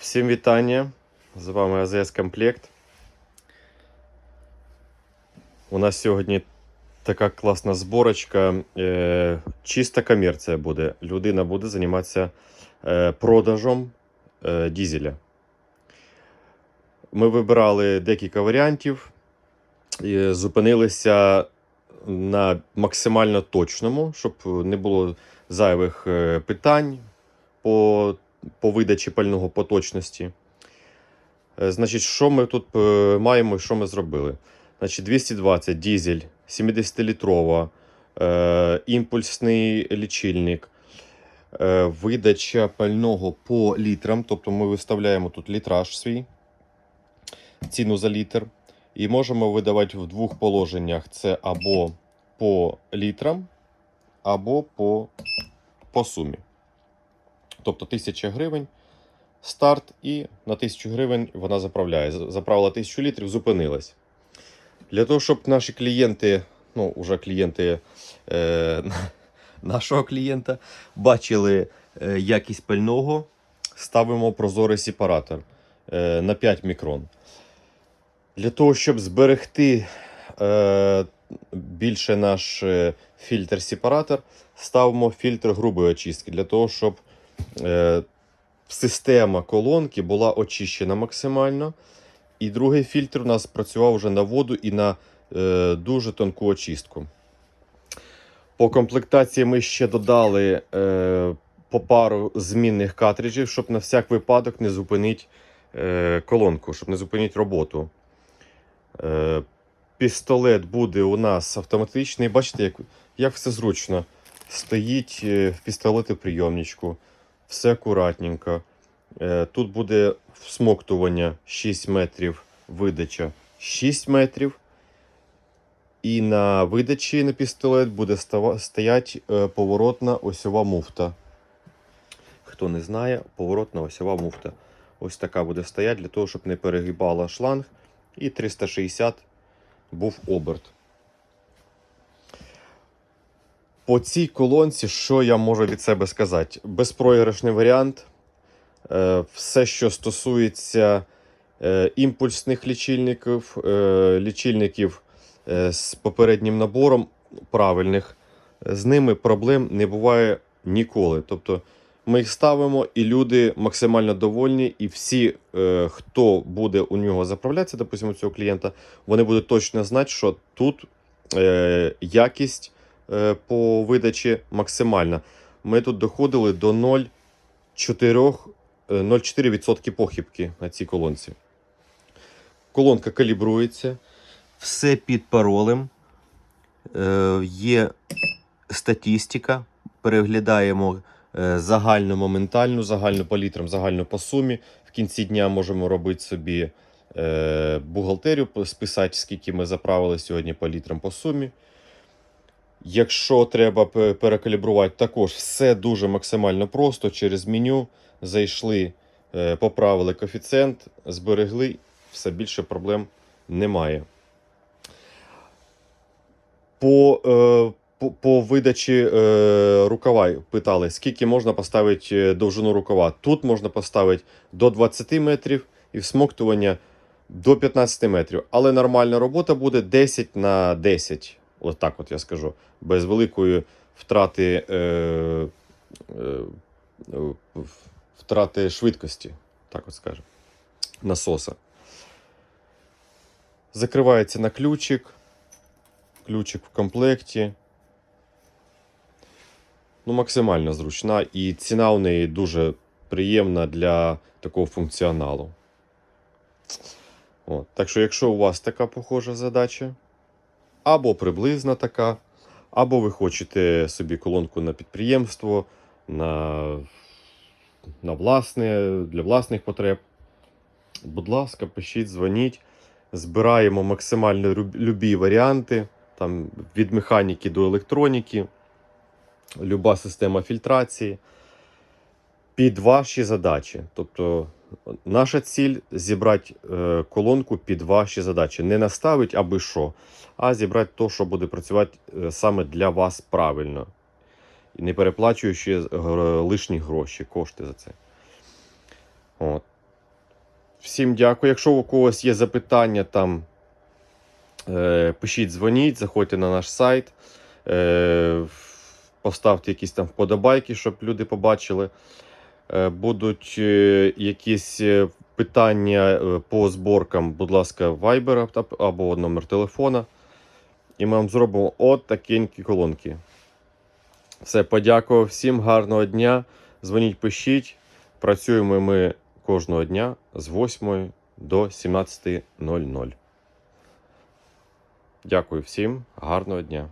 Всім вітання! З вами АЗС Комплект. У нас сьогодні така класна зборочка. Е, чиста комерція буде. Людина буде займатися е, продажем е, дізеля. Ми вибирали декілька варіантів і зупинилися на максимально точному, щоб не було зайвих питань по по видачі пального по точності. Е, Значить, що ми тут е, маємо і що ми зробили? Значить, 220 дізель, 70-літрова, е, імпульсний лічильник, е, видача пального по літрам. Тобто ми виставляємо тут літраж свій, ціну за літр. І можемо видавати в двох положеннях: це або по літрам, або по, по сумі. Тобто 1000 гривень старт, і на 1000 гривень вона заправляє. Заправила 1000 літрів, зупинилась. Для того, щоб наші клієнти, ну, вже клієнти е, нашого клієнта, бачили е, якість пального, ставимо прозорий сепаратор е, на 5 мікрон. Для того, щоб зберегти е, більше наш е, фільтр-сепаратор, ставимо фільтр грубої очистки, для того, щоб система колонки була очищена максимально. І другий фільтр у нас працював вже на воду і на е, дуже тонку очистку. По комплектації ми ще додали е, по пару змінних картриджів, щоб на всяк випадок не зупинити е, колонку, щоб не зупинити роботу. Е, пістолет буде у нас автоматичний. Бачите, як, як все зручно. Стоїть е, в пістолети прийомничку, все акуратненько. Е, Тут буде всмоктування 6 метрів, видача 6 метрів. І на видачі на пістолет буде стоять е, поворотна осьова муфта. Хто не знає, поворотна осьова муфта. Ось така буде стояти для того, щоб не перегибала шланг. І 360 був оберт. По цій колонці, що я можу від себе сказати? Безпроіграшний варіант. Е, Все, що стосується е, імпульсних лічильників, е, лічильників з попереднім набором правильних, з ними проблем не буває ніколи. Тобто ми їх ставимо, і люди максимально довольні, і всі, хто буде у нього заправлятися, допустимо, цього клієнта, вони будуть точно знати, що тут якість по видачі максимальна. Ми тут доходили до 0,4% е, 0,4% похибки на цій колонці. Колонка калібрується, все під паролем. Е, є статистика. Переглядаємо е, загальну моментальну, загальну по літрам, загальну по сумі. В кінці дня можемо робити собі е, бухгалтерію, списати, скільки ми заправили сьогодні по літрам по сумі. Якщо треба перекалібрувати, також все дуже максимально просто. Через меню зайшли, е, поправили коефіцієнт, зберегли, все більше проблем немає. По, е, по, по видачі е, рукава питали, скільки можна поставити довжину рукава. Тут можна поставити до 20 метрів і всмоктування до 15 метрів. Але нормальна робота буде 10 на 10. От так от я скажу. Без великої втрати, е, е, втрати швидкості. Так от скажемо. Насоса. Закривається на ключик. Ключик в комплекті. Ну, максимально зручна, і ціна у неї дуже приємна для такого функціоналу. От. Так що, якщо у вас така похожа задача, або приблизна така, або ви хочете собі колонку на підприємство, на, на власне, для власних потреб, будь ласка, пишіть, дзвоніть. Збираємо максимально любі варіанти, там, від механіки до електроніки, люба система фільтрації під ваші задачі. Тобто, наша ціль зібрати е, колонку під ваші задачі. Не наставити аби що, а зібрати те, що буде працювати е, саме для вас правильно. І не переплачуючи е, лишні гроші, кошти за це. От. Всім дякую. Якщо у когось є запитання, там пишіть, дзвоніть, заходьте на наш сайт, поставте якісь там вподобайки, щоб люди побачили. Е, будуть е, якісь е, питання по зборкам, будь ласка, Viber або номер телефона. І ми вам зробимо от такенькі колонки. Все, подякував всім, гарного дня. Дзвоніть, пишіть. Працюємо ми кожного дня з 8 до 17.00. Дякую всім, гарного дня.